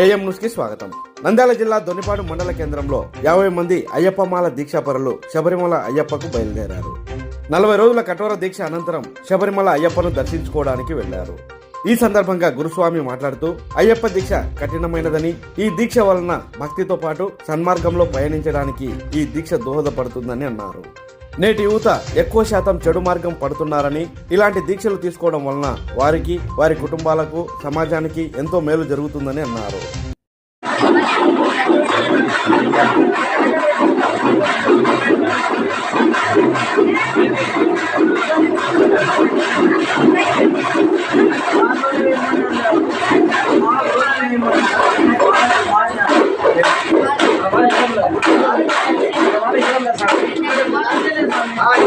AM న్యూస్కి స్వాగతం. నంద్యాల జిల్లా దొనిపాడు మండల కేంద్రంలో యాభై మంది అయ్యప్పమాల దీక్షాపరులు శబరిమల అయ్యప్పకు బయలుదేరారు. నలభై రోజుల కఠోర దీక్ష అనంతరం శబరిమల అయ్యప్పను దర్శించుకోవడానికి వెళ్ళారు. ఈ సందర్భంగా గురుస్వామి మాట్లాడుతూ అయ్యప్ప దీక్ష కఠినమైనదని ఈ దీక్ష వలన భక్తితో పాటు సన్మార్గంలో పయనించడానికి ఈ దీక్ష దోహదపడుతుందని అన్నారు. నేటి యువత ఎక్కువ శాతం చెడు మార్గం పడుతున్నారని ఇలాంటి దీక్షలు తీసుకోవడం వలన వారికి వారి కుటుంబాలకు సమాజానికి ఎంతో మేలు జరుగుతుందని అన్నారు.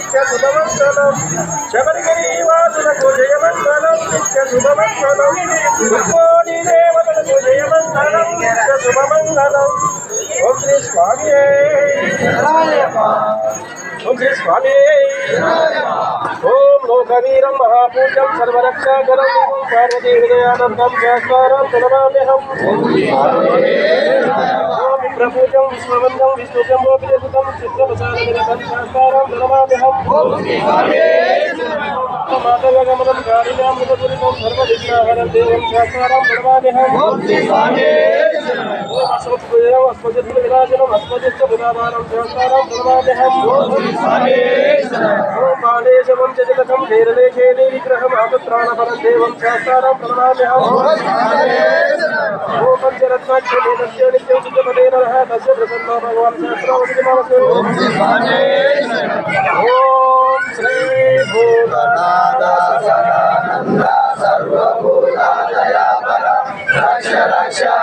नित्यशुभमङ्गलम् शबरिगरीवासुरको जयमङ्गलम् नित्यशुभमङ्गलम् ओम श्री स्वामी ओम श्री स्वामी ओम लोकवीरम महापूज्यम पार्वती हृदयानंदम सहस्वारम प्रणमाम्यहम సర్వరక్షాకరం పార్వతీ హృదయానందం శాస్త్రారం ప్రణమామ్యహం ప్రపూజం విశ్వవందం విష్ణుజంబోపితం చిత్రప్రసాదం శాస్త్రారం ప్రణమామ్యహం Shut up, shut up.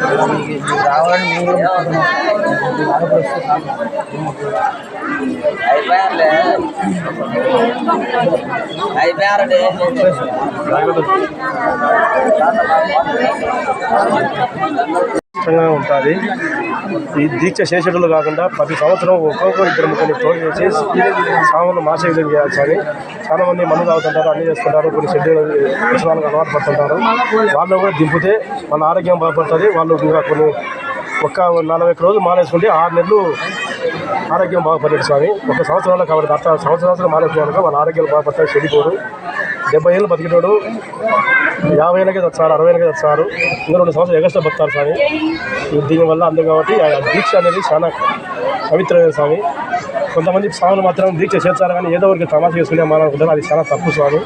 రక్ష అయిపోయారండి ఉంటుంది. ఈ దీక్ష చేసేటట్లు కాకుండా ప్రతి సంవత్సరం ఒక్కొక్కరు ఇద్దరు ముగ్గురిని తోడు చేసి సామాన్లు మాసే చేయాల్సి చేయాలి చాలా మంది మందు తాగుతుంటారు అన్ని చేస్తుంటారు కొన్ని షెడ్యూల్ వ్యసనాలకు అలవాటు పడుతుంటారు. వాళ్ళు కూడా దింపితే వాళ్ళ ఆరోగ్యం బాగుపడుతుంది వాళ్ళు ఇంకా కొన్ని ఒక్క నలభై ఒక్క రోజులు మానేసుకుంటే ఆరు నెలలు ఆరోగ్యం బాగుపడేది స్వామి. ఒక సంవత్సరంలో కాబట్టి అట్లా సంవత్సరాలు మానేసుకోవాలి వాళ్ళ ఆరోగ్యాలు బాగుపడతాయి చెడిపోరు డెబ్బై ఏళ్ళు బతికినోడు యాభై ఏళ్ళకే తెచ్చారు అరవై ఏళ్ళకే తెచ్చారు ఇంకా రెండు సంవత్సరాలు ఎగస్ట్రా బతారు స్వామి. దీనివల్ల అందు కాబట్టి ఆ దీక్ష అనేది చాలా పవిత్రమైన స్వామి. కొంతమంది స్వాములు మాత్రం దీక్ష చేస్తారు కానీ ఏదో ఒకరికి తమాషా చేసుకునే మనం అది చాలా తప్పు స్వామి.